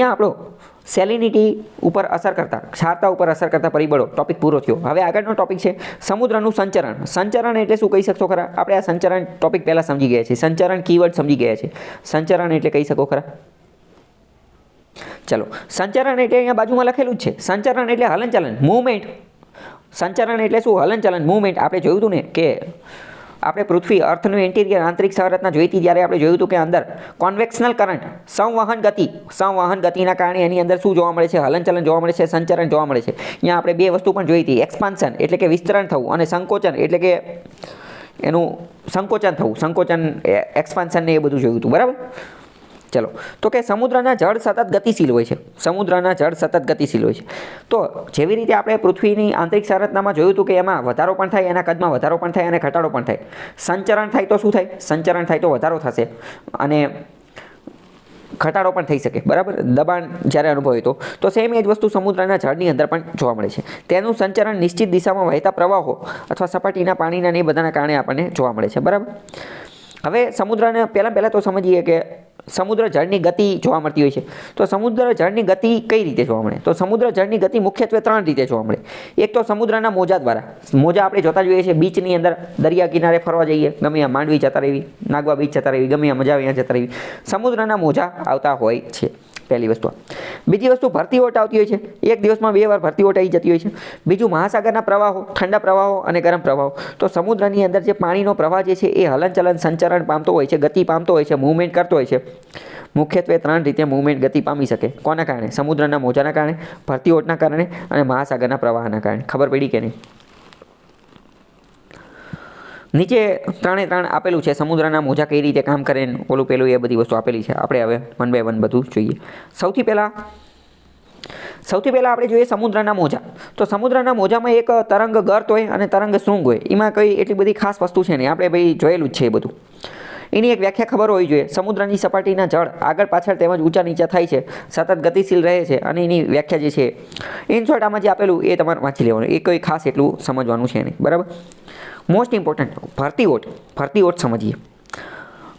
અહીંયા આપણો સેલિનિટી ઉપર અસર કરતા, ક્ષારતા ઉપર અસર કરતા પરિબળો ટોપિક પૂરો થયો. હવે આગળનો ટોપિક છે સમુદ્રનું સંચરણ. સંચરણ એટલે શું કહી શકશો ખરા? આપણે આ સંચરણ ટોપિક પહેલાં સમજી ગયા છીએ. સંચરણ કીવર્ડ સમજી ગયા છે સંચરણ એટલે કહી શકો ખરા? ચલો, સંચરણ એટલે અહીંયા બાજુમાં લખેલું જ છે. સંચરણ એટલે હલનચલન મૂવમેન્ટ સંચરણ એટલે શું? હલનચલન મૂવમેન્ટ આપણે જોયું હતું ને કે આપણે પૃથ્વી અર્થનું ઇન્ટિરિયર આંતરિક સંરચના જોઈ હતી ત્યારે આપણે જોયું હતું કે અંદર કોન્વેક્શનલ કરંટ સંવહન ગતિ. સંવહન ગતિના કારણે એની અંદર શું જોવા મળે છે? હલનચલન જોવા મળે છે, સંચરણ જોવા મળે છે. અહીંયા આપણે બે વસ્તુ પણ જોઈ હતી. એક્સપાન્શન એટલે કે વિસ્તરણ થવું અને સંકોચન એટલે કે એનું સંકોચન થવું. સંકોચન એક્સપાન્શન ને એ બધું જોયું હતું. બરાબર? ચલો. તો કે સમુદ્રના જળ સતત ગતિશીલ હોય છે. સમુદ્રના જળ સતત ગતિશીલ હોય છે. તો જેવી રીતે આપણે પૃથ્વીની આંતરિક સંરચનામાં જોયું હતું કે એમાં વધારો પણ થાય, એના કદમાં વધારો પણ થાય અને ઘટાડો પણ થાય. સંચરણ થાય તો શું થાય? સંચરણ થાય તો વધારો થશે અને ઘટાડો પણ થઈ શકે. બરાબર? દબાણ જ્યારે અનુભવે તો. તો સેમ એ જ વસ્તુ સમુદ્રના જળની અંદર પણ જોવા મળે છે. તેનું સંચરણ નિશ્ચિત દિશામાં વહેતા પ્રવાહો અથવા સપાટીના પાણીના ને બધાના કારણે આપણને જોવા મળે છે. બરાબર? હવે સમુદ્રને, પહેલાં પહેલાં તો સમજીએ કે સમુદ્ર જળની ગતિ જોવા મળતી હોય છે. તો સમુદ્ર જળની ગતિ કઈ રીતે જોવા મળે? તો સમુદ્ર જળની ગતિ મુખ્યત્વે ત્રણ રીતે જોવા મળે. એક તો સમુદ્રના મોજા દ્વારા. મોજા આપણે જોતા જોઈએ છીએ. બીચની અંદર દરિયા કિનારે ફરવા જઈએ. ગમે માંડવી જતા રહેવી નાગવા બીચ જતા રહેવી ગમે મજા ત્યાં જતા રહેવી સમુદ્રના મોજા આવતા હોય છે. પહેલી વસ્તુ. બીજી વસ્તુ ભરતી ઓટ આવતી હોય છે. એક દિવસમાં બે વાર ભરતી ઓટ આવી જતી હોય છે. બીજું મહાસાગરના પ્રવાહો, ઠંડા પ્રવાહો અને ગરમ પ્રવાહો. તો સમુદ્રની અંદર જે પાણીનો પ્રવાહ જે છે એ હલનચલન સંચરણ પામતો હોય છે, ગતિ પામતો હોય છે મૂવમેન્ટ કરતો હોય છે. મુખ્યત્વે ત્રણ રીતે મૂવમેન્ટ ગતિ પામી શકે. કોના કારણે? સમુદ્રના મોજાના કારણે, ભરતી ઓટના કારણે અને મહાસાગરના પ્રવાહના કારણે. ખબર પડી કે નહીં? નીચે ત્રણે ત્રણ આપેલું છે, સમુદ્રના મોજા કઈ રીતે કામ કરે ઓલું પેલું એ બધી વસ્તુ આપેલી છે. આપણે હવે વન બાય વન બધું જોઈએ. સૌથી પહેલાં સૌથી પહેલાં આપણે જોઈએ સમુદ્રના મોજા. તો સમુદ્રના મોજામાં એક તરંગ ગર્ત હોય અને તરંગ શૃંગ હોય. એમાં કઈ એટલી બધી ખાસ વસ્તુ છે નહીં. આપણે ભાઈ જોયેલું જ છે એ બધું. એની એક વ્યાખ્યા ખબર હોવી જોઈએ. સમુદ્રની સપાટીના જળ આગળ પાછળ તેમજ ઊંચા નીચા થાય છે, સતત ગતિશીલ રહે છે અને એની વ્યાખ્યા જે છે ઇનશોર્ટ આમાં જે આપેલું એ તમારે વાંચી લેવાનું. એ કોઈ ખાસ એટલું સમજવાનું છે નહીં. બરાબર? મોસ્ટ ઇમ્પોર્ટન્ટ ભરતી ઓટ ભરતી ઓટ સમજીએ.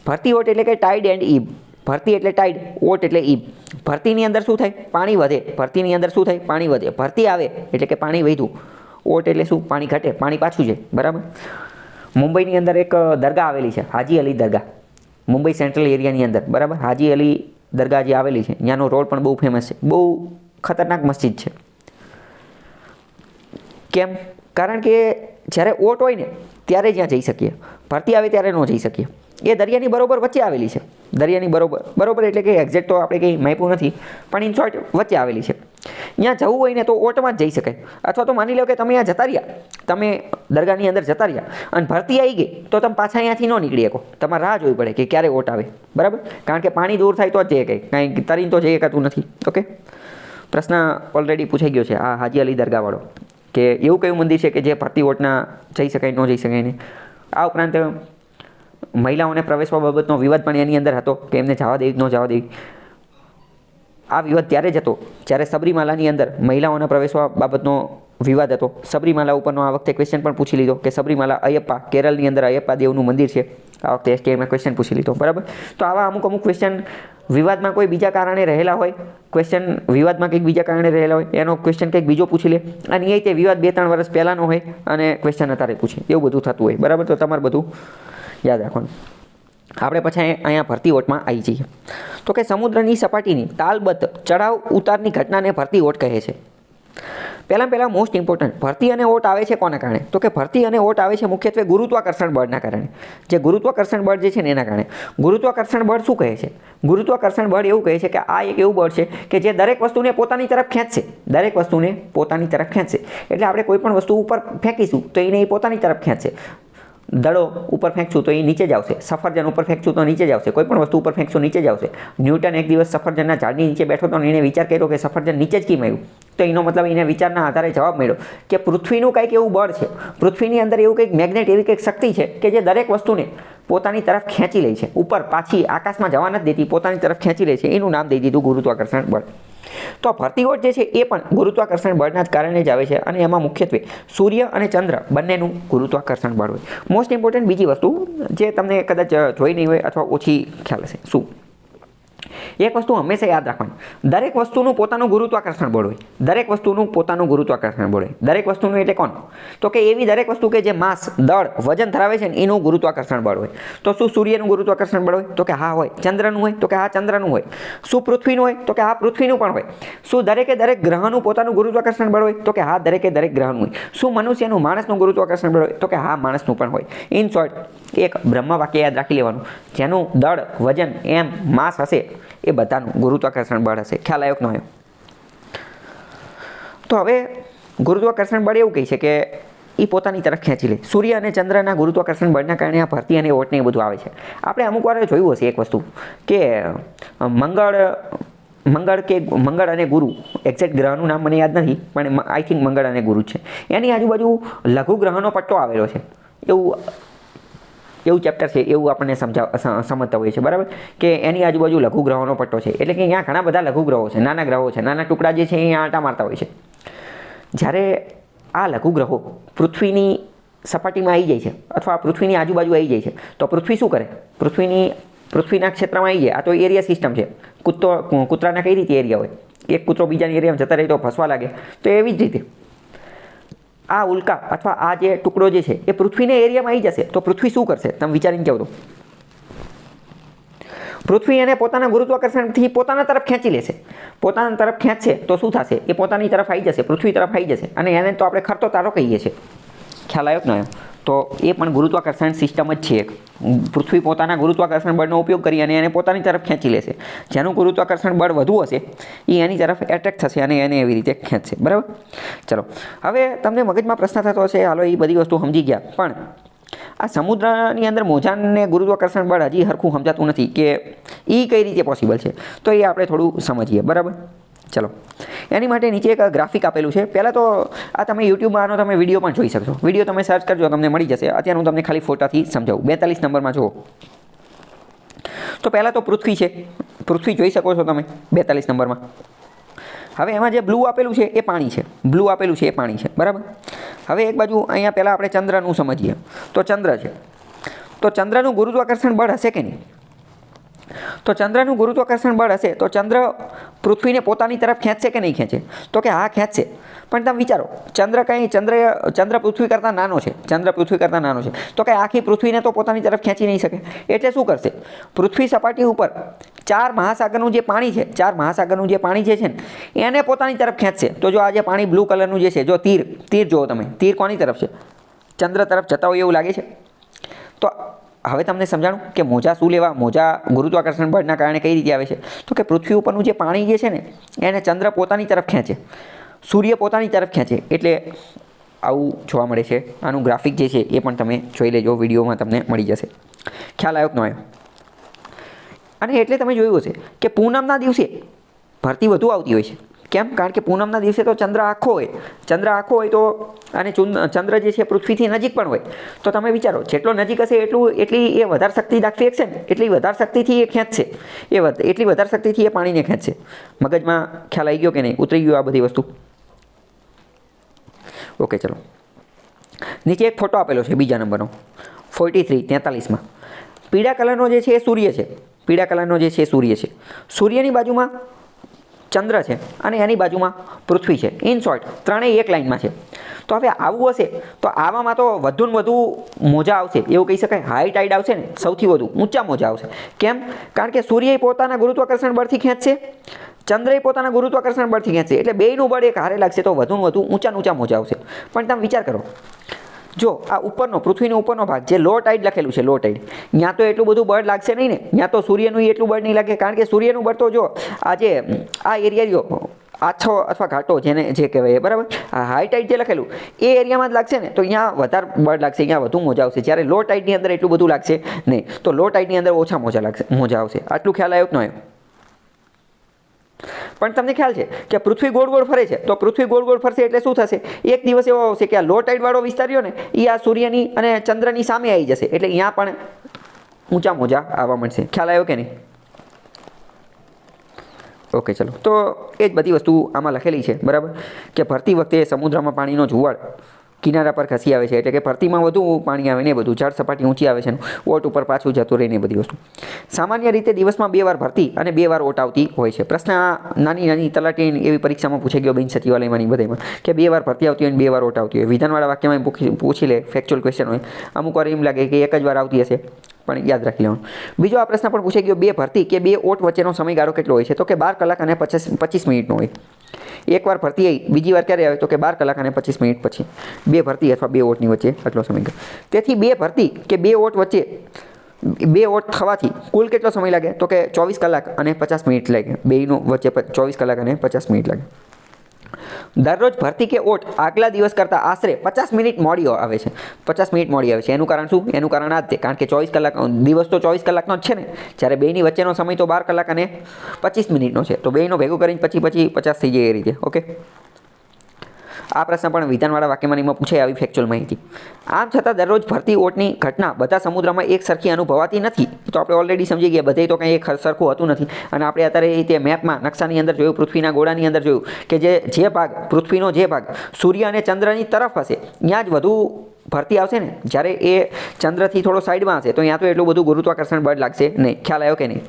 ભરતી ઓટ એટલે કે ટાઈડ એન્ડ ઈબ ભરતી એટલે ટાઈડ ઓટ એટલે ઈબ ભરતીની અંદર શું થાય? પાણી વધે. ભરતીની અંદર શું થાય? પાણી વધે. ભરતી આવે એટલે કે પાણી વધ્યું. ઓટ એટલે શું? પાણી ઘટે. પાણી પાછું જાય. બરાબર? મુંબઈની અંદર એક દરગાહ આવેલી છે. હાજી અલી દરગાહ. મુંબઈ સેન્ટ્રલ એરિયાની અંદર. બરાબર? હાજી અલી દરગાહ જે આવેલી છે, ત્યાંનો રોડ પણ બહુ ફેમસ છે. બહુ ખતરનાક મસ્જિદ છે. કેમ? કારણ કે જ્યારે ઓટ હોય ને, ત્યારે જ્યાં જઈ શકીએ. ભરતી આવે ત્યારે ન જઈ શકીએ. એ દરિયાની બરોબર વચ્ચે આવેલી છે. દરિયાની બરોબર બરોબર એટલે કે એક્ઝેક્ટ તો આપણે કંઈ માપ્યું નથી, પણ ઇન શોર્ટ વચ્ચે આવેલી છે. ત્યાં જવું હોય ને તો ઓટમાં જ જઈ શકાય. અથવા તો માની લો કે તમે અહીંયા જતા રહ્યા. તમે દરગાહની અંદર જતા રહ્યા અને ભરતી આવી ગઈ, તો તમે પાછા અહીંયાથી ન નીકળી શકો. તમારે રાહ જોવી પડે કે ક્યારે ઓટ આવે. બરાબર? કારણ કે પાણી દૂર થાય તો જ જઈએ કંઈ કાંઈ તરીને તો જઈ શકાતું નથી. ઓકે? પ્રશ્ન ઓલરેડી પૂછાઈ ગયો છે. આ હાજી અલી દરગાહવાળો કે એવું કયું મંદિર છે કે જે ભરતી ઓટના જઈ શકાય, ન જઈ શકાય નહીં આ ઉપરાંત મહિલાઓને પ્રવેશવા બાબતનો વિવાદ પણ એની અંદર હતો કે એમને જવા દેવી ન જવા દેવી આ વિવાદ ત્યારે જ હતો જ્યારે સબરીમાલાની અંદર મહિલાઓના પ્રવેશવા બાબતનો વિવાદ હતો. સબરીમાલા ઉપરનો આ વખતે ક્વેશ્ચન પણ પૂછી લીધો કે સબરીમાલા અયપ્પા કેરળની અંદર અયપ્પા દેવનું મંદિર છે. આ વખતે એસટીઆઈમાં ક્વેશ્ચન પૂછી લીધો, બરાબર? તો આવા અમુક અમુક ક્વેશ્ચન વિવાદમાં કોઈ બીજા કારણે રહેલા હોય ક્વેશ્ચન વિવાદમાં કંઈક બીજા કારણે રહેલા હોય, એનો ક્વેશ્ચન કંઈક બીજો પૂછી લે, અને એ તે વિવાદ બે ત્રણ વર્ષ પહેલાંનો હોય અને ક્વેશ્ચન અત્યારે પૂછે, એવું બધું થતું હોય, બરાબર? તો તમારે બધું યાદ રાખવાનું. આપણે પછી અહીં- અહીંયા ભરતી ઓટમાં આવી જઈએ. તો કે સમુદ્રની સપાટીની તાલબદ્ધ ચઢાવ ઉતારની ઘટનાને ભરતી ઓટ કહે છે. પહેલાં પહેલાં મોસ્ટ ઇમ્પોર્ટન્ટ ભરતી અને ઓટ આવે છે કોના કારણે? તો કે ભરતી અને ઓટ આવે છે મુખ્યત્વે ગુરુત્વાકર્ષણ બળના કારણે. જે ગુરુત્વાકર્ષણ બળ જે છે ને એના કારણે. ગુરુત્વાકર્ષણ બળ શું કહે છે? ગુરુત્વાકર્ષણ બળ એવું કહે છે કે આ એક એવું બળ છે કે જે દરેક વસ્તુને પોતાની તરફ ખેંચશે. દરેક વસ્તુને પોતાની તરફ ખેંચશે. એટલે આપણે કોઈ પણ વસ્તુ ઉપર ફેંકીશું તો એને એ પોતાની તરફ ખેંચશે. દડો ઉપર ફેંકશું તો એ નીચે જ આવશે. સફરજન ઉપર ફેંકશું તો નીચે જ આવશે. કોઈ પણ વસ્તુ ઉપર ફેંકશું નીચે જ આવશે. ન્યૂટન એક દિવસ સફરજનના ઝાડની નીચે બેઠો તો એણે વિચાર કર્યો કે સફરજન નીચે જ કેમ આવ્યું? તો એનો મતલબ એને વિચારના આધારે જવાબ મળ્યો કે પૃથ્વીનું કંઈક એવું બળ છે. પૃથ્વીની અંદર એવું કંઈક મેગ્નેટ એવી કંઈક શક્તિ છે કે જે દરેક વસ્તુને પોતાની તરફ ખેંચી લે છે. ઉપર પાછી આકાશમાં જવા નથી દેતી, પોતાની તરફ ખેંચી લે છે. એનું નામ દઈ દીધું ગુરુત્વાકર્ષણ બળ. તો ભરતીઓટ જે છે એ પણ ગુરુત્વાકર્ષણ બળના જ કારણે જ આવે છે અને એમાં મુખ્યત્વે સૂર્ય અને ચંદ્ર બંનેનું ગુરુત્વાકર્ષણ બળ હોય. મોસ્ટ ઇમ્પોર્ટન્ટ બીજી વસ્તુ જે તમને કદાચ જોઈ નહીં હોય અથવા ઓછી ખ્યાલ હશે. શું? એક વસ્તુ હંમેશા યાદ રાખવાની. દરેક વસ્તુનું પોતાનું ગુરુત્વાકર્ષણ બળ હોય. દરેક વસ્તુનું પોતાનું ગુરુત્વાકર્ષણ બળ હોય. દરેક વસ્તુનું એટલે કોણ? તો કે એવી દરેક વસ્તુ કે જે માસ, દળ, વજન ધરાવે છે ને, એનું ગુરુત્વાકર્ષણ બળ હોય. તો શું સૂર્યનું ગુરુત્વાકર્ષણ બળ હોય? તો કે હા હોય. ચંદ્રનું હોય? તો કે હા, ચંદ્રનું હોય. શું પૃથ્વીનું હોય? તો કે હા, પૃથ્વીનું પણ હોય. શું દરેકે દરેક ગ્રહનું પોતાનું ગુરુત્વાકર્ષણ બળ હોય? તો કે હા, દરેકે દરેક ગ્રહનું હોય. શું મનુષ્યનું માણસનું ગુરુત્વાકર્ષણ બળ હોય? તો કે હા, માણસનું પણ હોય. ઇન શોર્ટ એક બ્રહ્મ વાક્ય યાદ રાખી લેવાનું. જેનું દળ, વજન, એમ, માસ હશે, એ બધાનું ગુરુત્વાકર્ષણ બળ હશે. ખ્યાલ આવ્યો કે ન આવ્યો? તો હવે ગુરુત્વાકર્ષણ બળ એવું કહે છે કે એ પોતાની તરફ ખેંચી લે. સૂર્ય અને ચંદ્રના ગુરુત્વાકર્ષણ બળના કારણે આ ભરતી અને ઓટ ને એ બધું આવે છે. આપણે અમુક વાર જોયું હશે એક વસ્તુ કે મંગળ મંગળ કે મંગળ અને ગુરુ એક્ઝેક્ટ ગ્રહનું નામ મને યાદ નથી, પણ આઈ થિંક મંગળ અને ગુરુ છે. એની આજુબાજુ લઘુ ગ્રહનો પટ્ટો આવેલો છે. એવું એવું ચેપ્ટર છે, એવું આપણને સમજાવ સમજતા હોઈએ છે બરાબર? કે એની આજુબાજુ લઘુ ગ્રહોનો પટ્ટો છે, એટલે કે અહીંયા ઘણા બધા લઘુ ગ્રહો છે, નાના ગ્રહો છે, નાના ટુકડા જે છે, એ આંટા મારતા હોય છે. જ્યારે આ લઘુ ગ્રહો પૃથ્વીની સપાટીમાં આવી જાય છે, અથવા પૃથ્વીની આજુબાજુ આવી જાય છે, તો પૃથ્વી શું કરે? પૃથ્વીની, પૃથ્વીના ક્ષેત્રમાં આવી જાય. આ તો એરિયા સિસ્ટમ છે. કૂતો કૂતરાના કઈ રીતે એરિયા હોય? એક કૂતરો બીજાની એરિયામાં જતા રહે તો ફસવા લાગે. તો એવી જ રીતે આ ઉલ્કા અથવા આ જે ટુકડો જે છે, એ પૃથ્વીને એરિયામાં આવી જશે. તો પૃથ્વી શું કરશે? તમે વિચારીને કહો તો પૃથ્વી એને પોતાના ગુરુત્વાકર્ષણથી પોતાના તરફ ખેંચી લેશે. પોતાના તરફ ખેંચશે તો શું થશે? એ પોતાની તરફ આવી જશે, પૃથ્વી તરફ આવી જશે. અને એને તો આપણે ખરતો તારો કહીએ છીએ. ખ્યાલ આવ્યો કે ન તો એ પણ ગુરુત્વાકર્ષણ સિસ્ટમ જ છે એક. પૃથ્વી પોતાના ગુરુત્વાકર્ષણ બળનો ઉપયોગ કરી અને એને પોતાની તરફ ખેંચી લેશે. જેનું ગુરુત્વાકર્ષણ બળ વધુ હશે, એ એની તરફ એટ્રેક થશે અને એને એવી રીતે ખેંચશે. બરાબર? ચલો. હવે તમને મગજમાં પ્રશ્ન થતો હશે, હાલો, એ બધી વસ્તુ સમજી ગયા. પણ આ સમુદ્રની અંદર મોજાને ગુરુત્વાકર્ષણ બળ હજી હરખું સમજાતું નથી કે એ કઈ રીતે પોસિબલ છે? તો એ આપણે થોડું સમજીએ. બરાબર? ચલો. એની માટે નીચે એક ગ્રાફિક આપેલું છે. પહેલાં તો આ તમે યુટ્યુબમાં આનો તમે વીડિયો પણ જોઈ શકશો. વીડિયો તમે સર્ચ કરજો, તમને મળી જશે. અત્યારે હું તમને ખાલી ફોટાથી સમજાવું. બેતાલીસ નંબરમાં જુઓ. તો પહેલાં તો પૃથ્વી છે. પૃથ્વી જોઈ શકો છો તમે, બેતાલીસ નંબરમાં. હવે એમાં જે બ્લુ આપેલું છે, એ પાણી છે. બ્લુ આપેલું છે, એ પાણી છે. બરાબર? હવે એક બાજુ અહીંયા પહેલાં આપણે ચંદ્રનું સમજીએ. તો ચંદ્ર છે. તો ચંદ્રનું ગુરુત્વાકર્ષણ બળ હશે કે નહીં? તો ચંદ્રનું ગુરુત્વાકર્ષણ બળ હશે. તો ચંદ્ર પૃથ્વીને પોતાની તરફ ખેંચશે કે નહીં ખેંચે? તો કે હા ખેંચશે પણ તમે વિચારો, ચંદ્ર કંઈ, ચંદ્ર ચંદ્ર પૃથ્વી કરતાં નાનો છે. ચંદ્ર પૃથ્વી કરતાં નાનો છે. તો કે આખી પૃથ્વીને તો પોતાની તરફ ખેંચી નહીં શકે. એટલે શું કરશે? પૃથ્વી સપાટી ઉપર ચાર મહાસાગરનું જે પાણી છે, ચાર મહાસાગરનું જે પાણી જે છે ને, એને પોતાની તરફ ખેંચશે. તો જો આ જે પાણી બ્લુ કલરનું જે છે, જો તીર તીર જુઓ તમે, તીર કોની તરફ છે? ચંદ્ર તરફ જતા હોય એવું લાગે છે? તો હવે તમને સમજાણું કે મોજા શું લેવા? મોજા ગુરુત્વાકર્ષણ બળના કારણે કઈ રીતે આવે છે? તો કે પૃથ્વી ઉપરનું જે પાણી જે છે ને, એને ચંદ્ર પોતાની તરફ ખેંચે. સૂર્ય પોતાની તરફ ખેંચે. એટલે આવું જોવા મળે છે. આનું ગ્રાફિક જે છે એ પણ તમે જોઈ લેજો. વિડીયોમાં તમને મળી જશે. ખ્યાલ આવ્યો કે ન આવ્યો? અને એટલે તમે જોયું હશે કે પૂનમના દિવસે ભરતી વધુ આવતી હોય છે. કેમ? કારણ કે પૂનમના દિવસે તો ચંદ્ર આખો હોય. ચંદ્ર આખો હોય તો અને ચંદ્ર જે છે પૃથ્વીથી નજીક પણ હોય. તો તમે વિચારો, જેટલો નજીક હશે એટલું એટલી એ વધારે શક્તિ દાખવી છે ને? એટલી વધારે શક્તિથી એ ખેંચશે. એ એટલી વધારે શક્તિથી એ પાણીને ખેંચશે. મગજમાં ખ્યાલ આવી ગયો કે નહીં? ઉતરી ગયો આ બધી વસ્તુ. ઓકે, ચલો. નીચે એક ફોટો આપેલો છે બીજા નંબરનો. ફોર્ટી થ્રી તેતાલીસમાં. પીળા કલરનો જે છે એ સૂર્ય છે. પીળા કલરનો જે છે સૂર્ય છે. સૂર્યની બાજુમાં ચંદ્ર છે અને એની બાજુમાં પૃથ્વી છે. ઇન શોર્ટ ત્રણેય એક લાઇનમાં છે. તો હવે આવું હશે તો આવામાં તો વધુને વધુ મોજા આવશે. એવું કહી શકાય. હાઈ ટાઈડ આવશે ને સૌથી વધુ ઊંચા મોજા આવશે. કેમ? કારણ કે સૂર્ય પોતાના ગુરુત્વાકર્ષણ બળથી ખેંચશે. ચંદ્રએ પોતાના ગુરુત્વાકર્ષણ બળથી ખેંચશે. એટલે બેયનું બળ એક હારે લાગશે તો વધુને વધુ ઊંચા ઊંચા મોજા આવશે. પણ તમે વિચાર કરો જો આ ઉપરનો, પૃથ્વીનો ઉપરનો ભાગ, જે લો ટાઈડ લખેલું છે, લો ટાઈડ ત્યાં તો એટલું બધું બળ લાગશે નહીં ને. ત્યાં તો સૂર્યનું એટલું બળ નહીં લાગે, કારણ કે સૂર્યનું બળ તો જો, આ જે, આ એરિયા રહ્યો આછો અથવા ઘાટો જેને, જે કહેવાય બરાબર? હાઈ ટાઈડ જે લખેલું, એ એરિયામાં જ લાગશે ને. તો અહીંયા વધારે બળ લાગશે અહીંયા વધુ મોજા આવશે. જ્યારે લો ટાઈડની અંદર એટલું બધું લાગશે નહીં, તો લો ટાઈડની અંદર ઓછા મોજા લાગશે, મોજા આવશે. આટલું ખ્યાલ આવ્યો કે ન આવ્યો? પણ તમને ખ્યાલ છે કે પૃથ્વી ગોળ ગોળ ફરે છે? તો પૃથ્વી ગોળ ગોળ ફરશે એટલે શું થશે? એક દિવસ એવો આવશે કે આ લો ટાઈડવાળો વિસ્તાર રહ્યો ને એ આ સૂર્યની અને ચંદ્રની સામે આવી જશે. એટલે અહીંયા પણ ઊંચા મોજા આવવા મળશે. ખ્યાલ આવ્યો કે નહીં? ઓકે, ચલો. તો એ જ બધી વસ્તુ આમાં લખેલી છે, બરાબર? કે ભરતી વખતે સમુદ્રમાં પાણીનો જુવાળ કિનારા પર ખસી આવે છે. એટલે કે ભરતીમાં વધુ પાણી આવે ને બધું જળ સપાટી ઊંચી આવે છે ઓટ ઉપર પાછું જતું રહે ને બધી વસ્તુ. સામાન્ય રીતે દિવસમાં બે વાર ભરતી અને બે વાર ઓટ આવતી હોય છે. પ્રશ્ન નાની નાની તલાટી એવી પરીક્ષામાં પૂછાઈ ગયો બિન સચિવાલયમાંની બધામાં કે બે વાર ભરતી આવતી હોય બે વાર ઓટ આવતી હોય. વિધાનવાળા વાક્યમાં પૂછી પૂછી લે ફેક્ચ્યુઅલ ક્વેશ્ચન હોય. અમુક વાર એમ લાગે કે એક જ વાર આવતી હશે. પણ યાદ રાખી લેવાનું. બીજો આ પ્રશ્ન પણ પૂછાઈ ગયો બે ભરતી કે બે ઓટ વચ્ચેનો સમયગાળો કેટલો હોય છે? તો કે બાર કલાક અને પચીસ પચીસ મિનિટનો હોય. એકવાર ભરતી આવી બીજી વાર ક્યારે આવે? તો કે બાર કલાક અને પચીસ મિનિટ પછી. બે ભરતી અથવા બે ઓટની વચ્ચે આટલો સમયગાળો. તેથી બે ભરતી કે બે ઓટ વચ્ચે, બે ઓટ થવાથી કુલ કેટલો સમય લાગે? તો કે ચોવીસ કલાક અને પચાસ મિનિટ લાગે. બેયનો વચ્ચે ચોવીસ કલાક અને પચાસ મિનિટ લાગે. દરરોજ ભરતી કે ઓટ આગલા દિવસ કરતાં આશરે પચાસ મિનિટ મોડી આવે છે. પચાસ મિનિટ મોડી આવે છે. એનું કારણ શું? એનું કારણ આ જ છે. કારણ કે ચોવીસ કલાક દિવસ તો ચોવીસ કલાકનો જ છે ને. જ્યારે બેની વચ્ચેનો સમય તો બાર કલાક અને પચીસ મિનિટનો છે. તો બેયનો ભેગું કરીને પછી પછી પચાસ થઈ જાય એ રીતે. ઓકે? આ પ્રશ્ન પણ વિધાનવાળા વાક્યમાંનીમાં પૂછાય આવી ફેક્ચ્યુઅલ માહિતી. આમ છતાં દરરોજ ભરતી ઓટની ઘટના બધા સમુદ્રમાં એક સરખી અનુભવાતી નથી. તો આપણે ઓલરેડી સમજી ગયા બધે તો કંઈ એક સરખું હતું નથી. અને આપણે અત્યારે તે મેપમાં નકશાની અંદર જોયું, પૃથ્વીના ગોળાની અંદર જોયું કે જે જે ભાગ, પૃથ્વીનો જે ભાગ સૂર્ય અને ચંદ્રની તરફ હશે, ત્યાં જ વધુ ભરતી આવશે ને? જ્યારે એ ચંદ્રથી થોડો સાઈડમાં હશે, તો ત્યાં તો એટલું બધું ગુરુત્વાકર્ષણ બળ લાગશે નહીં ખ્યાલ આવ્યો કે નહીં?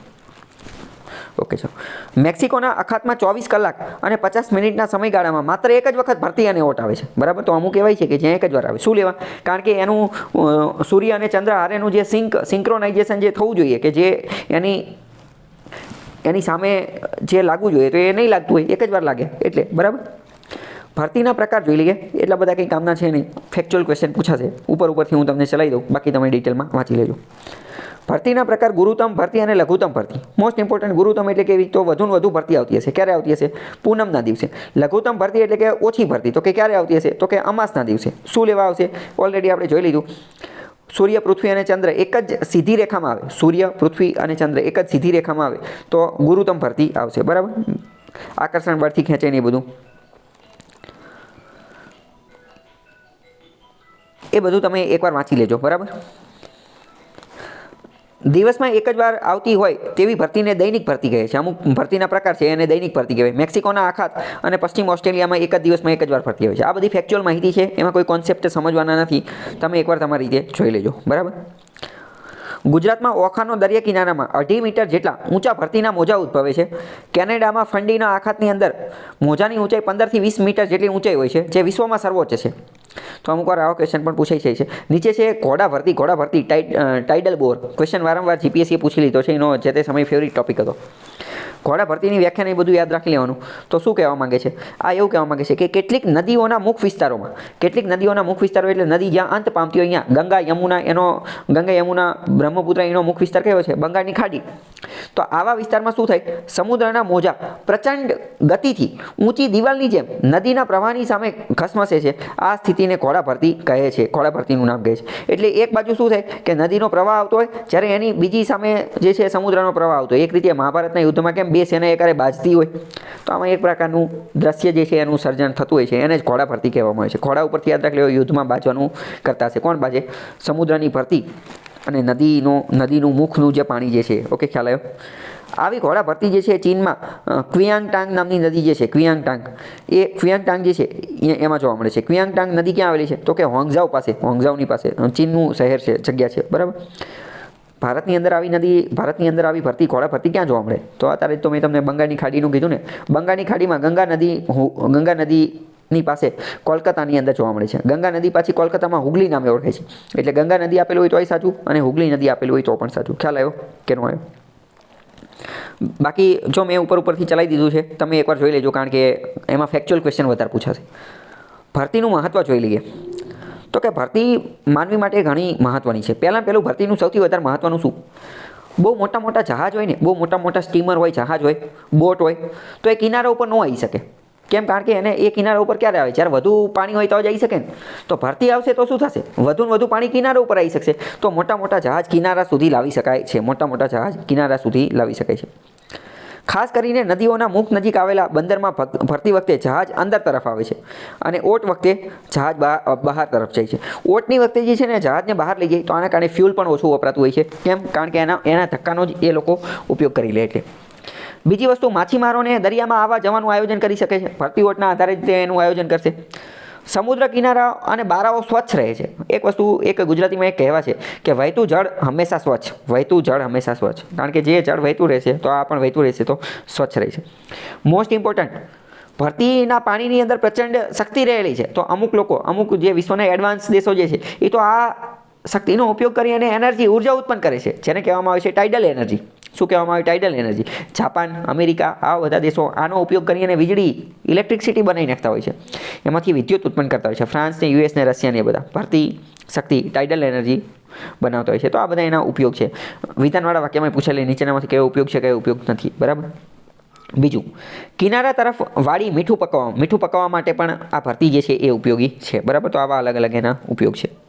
ઓકે ચલો. મેક્સિકોના અખાતમાં ચોવીસ કલાક અને પચાસ મિનિટના સમયગાળામાં માત્ર એક જ વખત ભરતી અને ઓટ આવે છે. બરાબર? તો અમુક કહેવાય છે કે જ્યાં એક જ વાર આવે. શું લેવા? કારણ કે એનું સૂર્ય અને ચંદ્ર હારેનું જે સિંક સિંક્રોનાઇઝેશન જે થવું જોઈએ કે જે એની એની સામે જે લાગવું જોઈએ તો એ નહીં લાગતું હોય. એક જ વાર લાગે. એટલે, બરાબર? ભરતીના પ્રકાર જોઈ લઈએ. એટલા બધા કંઈ કામના છે નહીં. ફેક્ચ્યુઅલ ક્વેશ્ચન પૂછાશે. ઉપર ઉપરથી હું તમને ચલાવી દઉં. બાકી તમે ડિટેલમાં વાંચી લેજો. ભરતીના પ્રકાર ગુરુતમ ભરતી અને લઘુત્તમ ભરતી. મોસ્ટ ઇમ્પોર્ટન્ટ ગુરુતમ એટલે કેવી તો વધુ ને વધુ ભરતી આવતી હશે. ક્યારે આવતી હશે? પૂનમના દિવસે. લઘુત્તમ ભરતી એટલે કે ઓછી ભરતી. તો કે ક્યારે આવતી હશે? તો કે અમાસના દિવસે. શું લેવા આવશે? ઓલરેડી આપણે જોઈ લીધું. સૂર્ય, પૃથ્વી અને ચંદ્ર એક જ સીધી રેખામાં આવે. સૂર્ય, પૃથ્વી અને ચંદ્ર એક જ સીધી રેખામાં આવે. તો ગુરુતમ ભરતી આવશે. બરાબર? આકર્ષણ બળથી ખેંચે ને એ બધું. એ બધું તમે એકવાર વાંચી લેજો. બરાબર? દિવસમાં એક જ વાર આવતી હોય તેવી ભરતીને દૈનિક ભરતી કહે છે. અમુક ભરતીના પ્રકાર છે એને દૈનિક ભરતી કહેવાય. મેક્સિકોના આખાત અને પશ્ચિમ ઓસ્ટ્રેલિયામાં એક જ દિવસમાં એક જ વાર ભરતી હોય છે. આ બધી ફેક્ચ્યુઅલ માહિતી છે. એમાં કોઈ કોન્સેપ્ટ સમજવાના નથી. તમે એકવાર તમારી રીતે જોઈ લેજો. બરાબર? ગુજરાતમાં ઓખાનો દરિયા કિનારામાં અઢી મીટર જેટલા ઊંચા ભરતીના મોજા ઉદ્ભવે છે. કેનેડામાં ફંડીના આખાતની અંદર મોજાની ઊંચાઈ પંદરથી વીસ મીટર જેટલી ઊંચાઈ હોય છે, જે વિશ્વમાં સર્વોચ્ચ છે. તો અમુક વાર આવો ક્વેશ્ચન પણ પૂછાઈ જાય છે. નીચે છે ઘોડા ભરતી ઘોડા ભરતી ટાઈડ ટાઇડલ બોર. ક્વેશ્ચન વારંવાર જીપીએસસીએ પૂછી લીધો છે. એનો જે તે સમય ફેવરિટ ટોપિક હતો. ઘોડા ભરતીની વ્યાખ્યાને બધું યાદ રાખી લેવાનું. તો શું કહેવા માંગે છે? આ એવું કહેવા માંગે છે કે કેટલીક નદીઓના મુખ વિસ્તારોમાં, કેટલીક નદીઓના મુખ વિસ્તારો એટલે નદી જ્યાં અંત પામતી હોય અહીંયા ગંગા યમુના એનો, ગંગા યમુના બ્રહ્મપુત્ર એનો મુખ વિસ્તાર કયો છે? બંગાળની ખાડી. તો આવા વિસ્તારમાં શું થાય? સમુદ્રના મોજા પ્રચંડ ગતિથી ઊંચી દિવાલની જેમ નદીના પ્રવાહની સામે ઘસમસે છે. આ સ્થિતિને ઘોડા ભરતી કહે છે. ઘોડા ભરતીનું નામ કહે છે. એટલે એક બાજુ શું થાય? કે નદીનો પ્રવાહ આવતો હોય, જ્યારે એની બીજી સામે જે છે સમુદ્રનો પ્રવાહ આવતો હોય. એક રીતે મહાભારતના યુદ્ધમાં કેમ બે સેના એકારે બાજતી હોય. તો આમાં એક પ્રકારનું દ્રશ્ય જે છે એનું સર્જન થતું હોય છે. એને જ ઘોડા ભરતી કહેવામાં આવે છે. ઘોડા ઉપરથી યાદ રાખી યુદ્ધમાં બાજવાનું કરતા હશે. કોણ બાજે? સમુદ્રની ભરતી અને નદીનો, નદીનું મુખનું જે પાણી જે છે. ઓકે, ખ્યાલ આવ્યો? આવી ઘોડા ભરતી જે છે ચીનમાં ક્વિયાંગટાંગ નામની નદી જે છે, ક્વિયાંગટાંગ, એ ક્વિયાંગટાંગ જે છે એમાં જોવા મળે છે. ક્વિયાંગટાંગ નદી ક્યાં આવેલી છે? તો કે હોંગઝાવ પાસે હોંગઝાવની પાસે. ચીનનું શહેર છે, જગ્યા છે. બરાબર? ભારતની અંદર આવી નદી, ભારતની અંદર આવી ભરતી ઘોડા ભરતી ક્યાં જોવા મળે? તો અત્યારે તો મેં તમને બંગાળની ખાડીનું કીધું ને, બંગાળની ખાડીમાં ગંગા નદી ગંગા નદીની પાસે કોલકાતાની અંદર જોવા મળે છે. ગંગા નદી પાછી કોલકાતામાં હુગલી નામે ઓળખાય છે. એટલે ગંગા નદી આપેલું હોય તોય સાચું અને હુગલી નદી આપેલું હોય તો પણ સાચું. ખ્યાલ આવ્યો? કે નો આવ્યો? બાકી જો મેં ઉપર ઉપરથી ચલાવી દીધું છે, તમે એકવાર જોઈ લેજો, કારણ કે એમાં ફેક્ચ્યુઅલ ક્વેશ્ચન વધારે પૂછાશે. ભરતીનું મહત્ત્વ જોઈ લઈએ. તો કે ભરતી માનવી માટે ઘણી મહત્ત્વની છે. પહેલાં પહેલું ભરતીનું સૌથી વધારે મહત્ત્વનું શું? બહુ મોટા મોટા જહાજ હોય ને, બહુ મોટા મોટા સ્ટીમર હોય, જહાજ હોય, બોટ હોય, તો એ કિનારા ઉપર ન આવી શકે. કેમ? કારણ કે એને એ કિનારા ઉપર ક્યારે આવે? જ્યારે વધુ પાણી હોય તો જ આવી શકે ને. તો ભરતી આવશે તો શું થશે? વધુ ને વધુ પાણી કિનારા ઉપર આવી શકશે. તો મોટા મોટા જહાજ કિનારા સુધી લાવી શકાય છે. મોટા મોટા જહાજ કિનારા સુધી લાવી શકાય છે. ખાસ કરીને નદીઓના મુખ નજીક આવેલા બંદરમાં ભરતી વખતે જહાજ અંદર તરફ આવે છે અને ઓટ વખતે જહાજ બહાર તરફ જાય છે. ઓટની વખતે જે છે ને જહાજને બહાર લઈ જાય તો આના કારણે ફ્યુલ પણ ઓછું વપરાતું હોય છે. કેમ? કારણ કે એના એના ધક્કાનો જ એ લોકો ઉપયોગ કરી લે એટલે બીજી વસ્તુ, માછીમારોને દરિયામાં આવવા જવાનું આયોજન કરી શકે છે. ભરતી ઓટના આધારે તે એનું આયોજન કરશે. સમુદ્ર કિનારા અને બારાઓ સ્વચ્છ રહે છે. એક વસ્તુ એક ગુજરાતીમાં એક કહેવા છે કે વહેતું જળ હંમેશા સ્વચ્છ વહેતું જળ હંમેશા સ્વચ્છ. કારણ કે જે જળ વહેતું રહેશે, તો આ પણ વહેતું રહેશે, તો સ્વચ્છ રહે છે. મોસ્ટ ઇમ્પોર્ટન્ટ ભરતીના પાણીની અંદર પ્રચંડ શક્તિ રહેલી છે. તો અમુક લોકો, અમુક જે વિશ્વના એડવાન્સ દેશો જે છે, એ તો આ શક્તિનો ઉપયોગ કરી અને એનર્જી, ઊર્જા ઉત્પન્ન કરે છે. જેને કહેવામાં આવે છે ટાઇડલ એનર્જી શું કહેવામાં આવે ટાઇડલ એનર્જી જાપાન, અમેરિકા, આ બધા દેશો આનો ઉપયોગ કરી અને વીજળી ઇલેક્ટ્રિસિટી બનાવી નાખતા હોય છે. એમાંથી વિદ્યુત ઉત્પન્ન કરતા હોય છે. ફ્રાન્સ ને યુએસ એ બધા. ભરતી શક્તિ ટાઇડલ એનર્જી બનાવતા હોય છે. તો આ બધા એના ઉપયોગ છે. વિધાનવાળા વાક્યમાં પૂછેલી, નીચેનામાંથી કયો ઉપયોગ છે, કયો ઉપયોગ નથી. બરાબર? બીજું, કિનારા તરફ વાળી મીઠું પકવવા મીઠું પકવવા માટે પણ આ ભરતી જે છે એ ઉપયોગી છે. બરાબર? તો આવા અલગ અલગ એના ઉપયોગ છે.